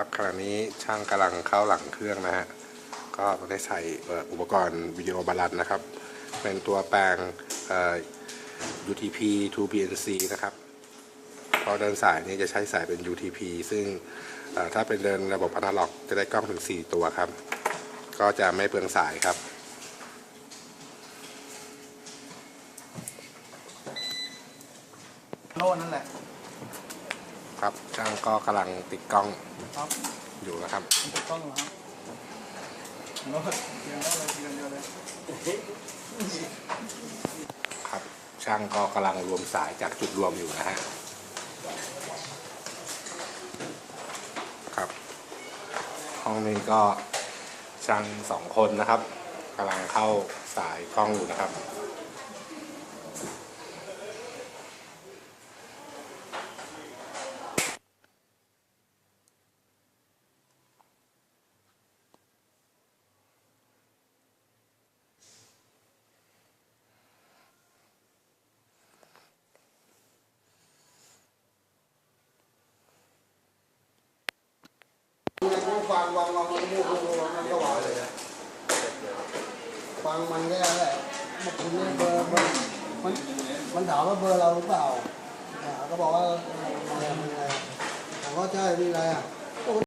ครับขณะนี้ช่างกำลังเข้าหลังเครื่องนะฮะก็ได้ใส่อุปกรณ์วิดีโอบาลานซ์นะครับ เป็นตัวแปลง UTP to PNC นะครับเพราะเดินสายนี้จะใช้สายเป็น UTP ซึ่งถ้าเป็นเดินระบบอนาล็อก จะได้กล้องถึง 4 ตัวครับ ก็จะไม่เปลืองสายครับโน่นั่นแหละ ครับช่างก็กำลังติดกล้องครับอยู่นะครับมันถูกต้องเหรอครับโน่นเดียวเลยทีเดียวเลยครับช่างก็กำลังรวมสายจากจุดรวมอยู่นะฮะครับ ห้องนี้ก็ช่างสองคนนะครับกำลังเข้าสายกล้องอยู่นะครับ ฟังฟังฟังมันมูกมันก็หวาเลยฟังมันแค่นั้นแหละมื่อคืนนี้เบอร์มันมันมันถามว่าเบอร์เราหรือเปล่าอ่าก็บอกว่าอะไรมันอะไรผมก็ใช่มีอะไรอะ